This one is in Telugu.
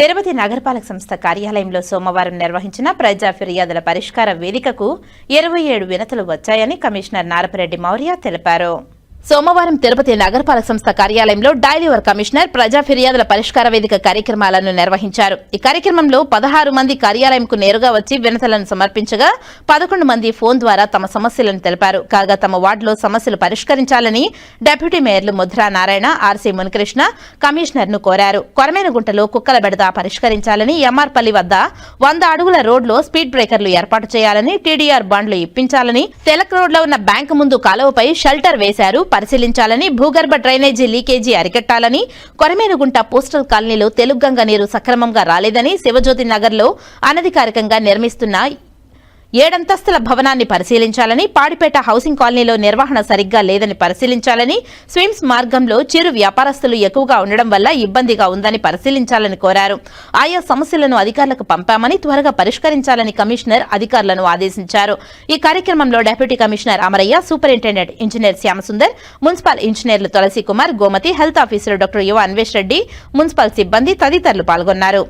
తిరుపతి నగరపాలక సంస్థ కార్యాలయంలో సోమవారం నిర్వహించిన ప్రజా ఫిర్యాదుల పరిష్కార వేదికకు ఇరవై ఏడు వినతులు వచ్చాయని కమిషనర్ నారపరెడ్డి మౌర్య తెలిపారు. సోమవారం తిరుపతి నగరపాలక సంస్థ కార్యాలయంలో డైలీవర్ కమిషనర్ ప్రజా ఫిర్యాదుల పరిష్కార వేదిక కార్యక్రమాలను నిర్వహించారు. ఈ కార్యక్రమంలో పదహారు మంది కార్యాలయంకు నేరుగా వచ్చి వినతులను సమర్పించగా పదకొండు మంది ఫోన్ ద్వారా తమ సమస్యలను తెలిపారు. కాగా తమ వార్డులో సమస్యలు పరిష్కరించాలని డిప్యూటీ మేయర్లు ముద్రా నారాయణ ఆర్సీ మునికృష్ణ కమిషనర్ను కోరారు. కొరమేనగుంటలో కుక్కల బెడద పరిష్కరించాలని ఎంఆర్పల్లి వద్ద వంద అడుగుల రోడ్లో స్పీడ్ బ్రేకర్లు ఏర్పాటు చేయాలని టీడీఆర్ బాండ్లు ఇప్పించాలని తెలక్ రోడ్లో ఉన్న బ్యాంకు ముందు కాలువపై షెల్టర్ వేశారు పరిశీలించాలని భూగర్భ డ్రైనేజీ లీకేజీ అరికట్టాలని కొరమేనుగుంట పోస్టల్ కాలనీలో తెలుగంగ నీరు సక్రమంగా రాలేదని శివజ్యోతి నగర్లో అనధికారికంగా నిర్మిస్తున్న ఏడంతస్తుల భవనాన్ని పరిశీలించాలని పాడిపేట హౌసింగ్ కాలనీలో నిర్వహణ సరిగ్గా లేదని పరిశీలించాలని స్విమ్స్ మార్గంలో చిరు వ్యాపారస్తులు ఎక్కువగా ఉండడం వల్ల ఇబ్బందిగా ఉందని పరిశీలించాలని కోరారు. ఆయా సమస్యలను అధికారులకు పంపామని త్వరగా పరిష్కరించాలని కమిషనర్ అధికారులను ఆదేశించారు. ఈ కార్యక్రమంలో deputy commissioner Amarayya superintendent engineer Shyamasundar municipal ఇంజనీర్లు Tulasi Kumar Gomathi health officer doctor Yuva Anvesh Reddy municipal సిబ్బంది తదితరులు పాల్గొన్నారు.